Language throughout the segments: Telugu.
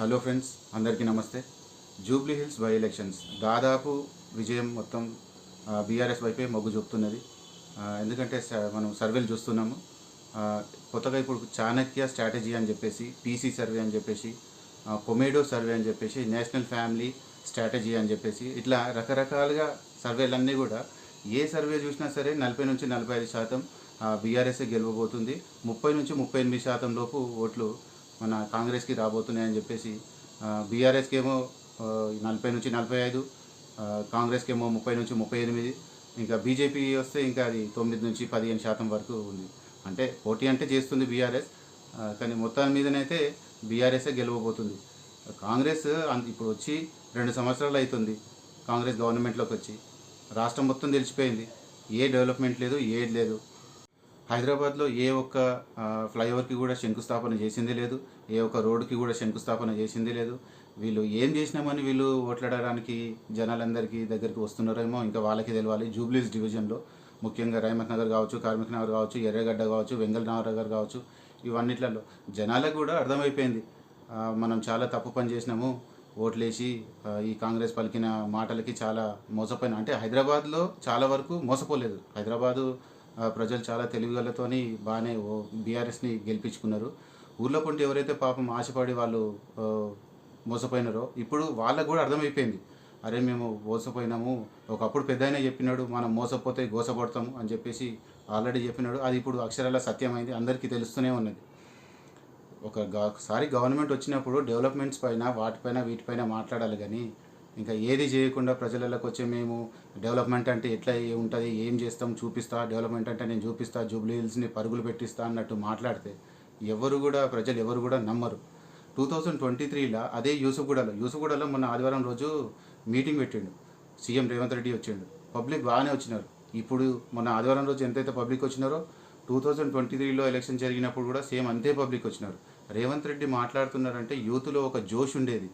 హలో ఫ్రెండ్స్ అందరికీ నమస్తే. Jubilee Hills by elections. దాదాపు విజయం మొత్తం బీఆర్ఎస్ వైపే మొగ్గు చూపుతున్నది. ఎందుకంటే స- మనం సర్వేలు చూస్తున్నాము. కొత్తగా ఇప్పుడు చాణక్య స్ట్రాటజీ అని చెప్పేసి పీసీ సర్వే అని చెప్పేసి కొమేడో సర్వే అని చెప్పేసి నేషనల్ ఫ్యామిలీ స్ట్రాటజీ అని చెప్పేసి ఇట్లా రకరకాలుగా సర్వేలన్నీ కూడా ఏ సర్వే చూసినా సరే నలభై నుంచి నలభై ఐదు శాతం బీఆర్ఎస్ఏ గెలవబోతుంది. ముప్పై నుంచి ముప్పై ఎనిమిది శాతం లోపు ఓట్లు మన కాంగ్రెస్కి రాబోతున్నాయని చెప్పేసి బీఆర్ఎస్కి ఏమో నలభై నుంచి నలభై ఐదు కాంగ్రెస్కి ఏమో ముప్పై నుంచి ముప్పై ఎనిమిది ఇంకా బీజేపీ వస్తే ఇంకా అది తొమ్మిది నుంచి పదిహేను శాతం వరకు ఉంది. అంటే పోటీ అంటే చేస్తుంది బీఆర్ఎస్ కానీ మొత్తం మీదనైతే బీఆర్ఎస్ఏ గెలవబోతుంది. కాంగ్రెస్ ఇప్పుడు వచ్చి రెండు సంవత్సరాలు అవుతుంది కాంగ్రెస్ గవర్నమెంట్లోకి వచ్చి. రాష్ట్రం మొత్తం తెలిసిపోయింది. ఏ డెవలప్మెంట్ లేదు ఏది లేదు. హైదరాబాద్లో ఏ ఒక్క ఫ్లైఓవర్కి కూడా శంకుస్థాపన చేసింది లేదు. ఏ ఒక్క రోడ్డుకి కూడా శంకుస్థాపన చేసింది లేదు. వీళ్ళు ఏం చేసినామని వీళ్ళు ఓట్లాడడానికి జనాలందరికీ దగ్గరికి వస్తున్నారేమో ఇంకా వాళ్ళకి తెలియాలి జూబ్లీస్ డివిజన్లో ముఖ్యంగా రైమత్ నగర్ కావచ్చు కార్మిక్ నగర్ కావచ్చు ఎర్రగడ్డ కావచ్చు వెంగల్ నగర్ కావచ్చు ఇవన్నిట్లలో జనాలకు కూడా అర్థమైపోయింది. మనం చాలా తప్పు పని చేసినాము ఓట్లేసి ఈ కాంగ్రెస్ పలికిన మాటలకి చాలా మోసపోయిన. అంటే హైదరాబాద్లో చాలా వరకు మోసపోలేదు. హైదరాబాదు ప్రజలు చాలా తెలివిగలతోని బాగానే ఓ బీఆర్ఎస్ని గెలిపించుకున్నారు. ఊళ్ళో కొంటే ఎవరైతే పాపం ఆశపడి వాళ్ళు మోసపోయినారో ఇప్పుడు వాళ్ళకు కూడా అర్థమైపోయింది. అరే మేము మోసపోయినాము. ఒకప్పుడు పెద్ద చెప్పినాడు మనం మోసపోతే గోసపడతాము అని చెప్పేసి ఆల్రెడీ చెప్పినాడు. అది ఇప్పుడు అక్షరాల సత్యమైంది అందరికీ తెలుస్తూనే ఉన్నది. ఒక ఒకసారి గవర్నమెంట్ వచ్చినప్పుడు డెవలప్మెంట్స్ పైన వాటిపైన వీటిపైన మాట్లాడాలి కానీ ఇంకా ఏది చేయకుండా ప్రజలకు వచ్చే మేము డెవలప్మెంట్ అంటే ఎట్లా ఉంటుంది ఏం చేస్తాం చూపిస్తా డెవలప్మెంట్ అంటే నేను చూపిస్తా జూబ్లీ హిల్స్ని పరుగులు పెట్టిస్తా అన్నట్టు మాట్లాడితే ఎవరు కూడా ప్రజలు ఎవరు కూడా నమ్మరు. టూ థౌజండ్ ట్వంటీ త్రీలో అదే యూసుఫ్గూడలో యూసుఫ్గూడలో మొన్న ఆదివారం రోజు మీటింగ్ పెట్టిండు. సీఎం రేవంత్ రెడ్డి వచ్చిండు. పబ్లిక్ బాగానే వచ్చినారు. ఇప్పుడు మొన్న ఆదివారం రోజు ఎంతైతే పబ్లిక్ వచ్చినారో టూ థౌజండ్ ట్వంటీ త్రీలో ఎలక్షన్ జరిగినప్పుడు కూడా సేమ్ అంతే పబ్లిక్ వచ్చినారు. రేవంత్ రెడ్డి మాట్లాడుతున్నారంటే యూత్లో ఒక జోష్ ఉండేది.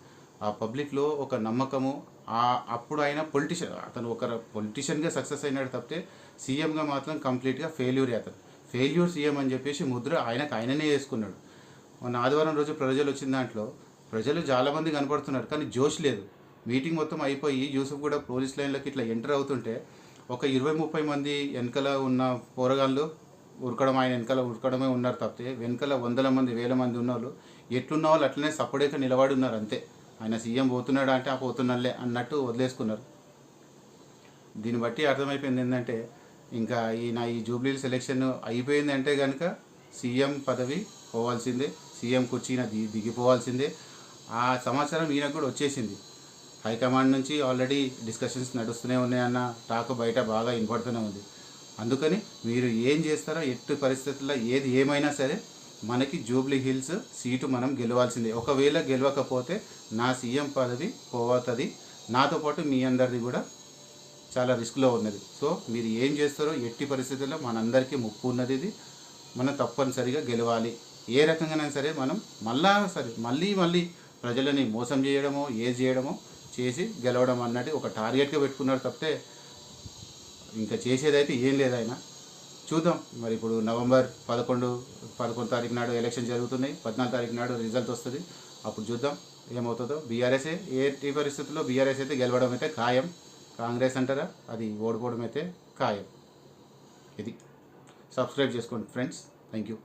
ఆ పబ్లిక్లో ఒక నమ్మకము ఆ అప్పుడు ఆయన పొలిటిషియన్ అతను ఒక పొలిటిషియన్గా సక్సెస్ అయినాడు తప్పితే సీఎంగా మాత్రం కంప్లీట్గా ఫెయిల్యూర్ అతను. ఫెయిల్యూర్ సీఎం అని చెప్పేసి ముద్ర ఆయనకు ఆయననే వేసుకున్నాడు. మొన్న ఆదివారం రోజు ప్రజలు వచ్చిన దాంట్లో ప్రజలు చాలామంది కనపడుతున్నారు కానీ జోష్ లేదు. మీటింగ్ మొత్తం అయిపోయి యూసుఫ్ కూడా పోలీస్ లైన్లోకి ఇట్లా ఎంటర్ అవుతుంటే ఒక ఇరవై ముప్పై మంది వెనకల ఉన్న పోరగాళ్ళు ఉరకడం ఆయన వెనకాల ఉరకడమే ఉన్నారు తప్పితే వెనకాల వందల మంది వేల మంది ఉన్న వాళ్ళు ఎట్లున్న వాళ్ళు అట్లనే సపరేట్గా నిలబడి ఉన్నారు అంతే. ఆయన సీఎం పోతున్నాడు అంటే ఆ పోతున్నలే అన్నట్టు వదిలేసుకున్నారు. దీన్ని బట్టి అర్థమైపోయింది ఏంటంటే ఇంకా ఈ నా ఈ జూబ్లీ సెలెక్షన్ అయిపోయింది అంటే కనుక సీఎం పదవి పోవాల్సిందే సీఎం కుర్చీన ది దిగిపోవాల్సిందే. ఆ సమాచారం ఈయనకు కూడా వచ్చేసింది. హైకమాండ్ నుంచి ఆల్రెడీ డిస్కషన్స్ నడుస్తూనే ఉన్నాయన్న టాక్ బయట బాగా వినపడుతూనే ఉంది. అందుకని మీరు ఏం చేస్తారో ఎట్టి పరిస్థితుల్లో ఏది ఏమైనా సరే మనకి జూబ్లీ హిల్స్ సీటు మనం గెలవాల్సిందే. ఒకవేళ గెలవకపోతే నా సీఎం పదవి పోతుంది నాతో పాటు మీ అందరిది కూడా చాలా రిస్క్లో ఉన్నది. సో మీరు ఏం చేస్తారో ఎట్టి పరిస్థితుల్లో మనందరికీ ముప్పు ఉన్నది ఇది. మనం తప్పనిసరిగా గెలవాలి. ఏ రకంగానైనా సరే మనం మళ్ళా సరే మళ్ళీ మళ్ళీ ప్రజలని మోసం చేయడమో ఏది చేయడమో చేసి గెలవడం అన్నది ఒక టార్గెట్గా పెట్టుకున్నారు తప్పితే ఇంకా చేసేదైతే ఏం లేదు ఆయన. చూద్దాం. మరి ఇప్పుడు నవంబర్ పదకొండు పదకొండు తారీఖు నాడు ఎలక్షన్ జరుగుతున్నాయి. పద్నాలుగు తారీఖు నాడు రిజల్ట్ వస్తుంది. అప్పుడు చూద్దాం ఏమవుతుందో. బీఆర్ఎస్ఏ ఏ పరిస్థితుల్లో బీఆర్ఎస్ అయితే గెలవడం అయితే ఖాయం? కాంగ్రెస్ అంటారా? అది ఓడిపోవడం అయితే ఖాయం. ఇది. సబ్స్క్రైబ్ చేసుకోండి ఫ్రెండ్స్. Thank you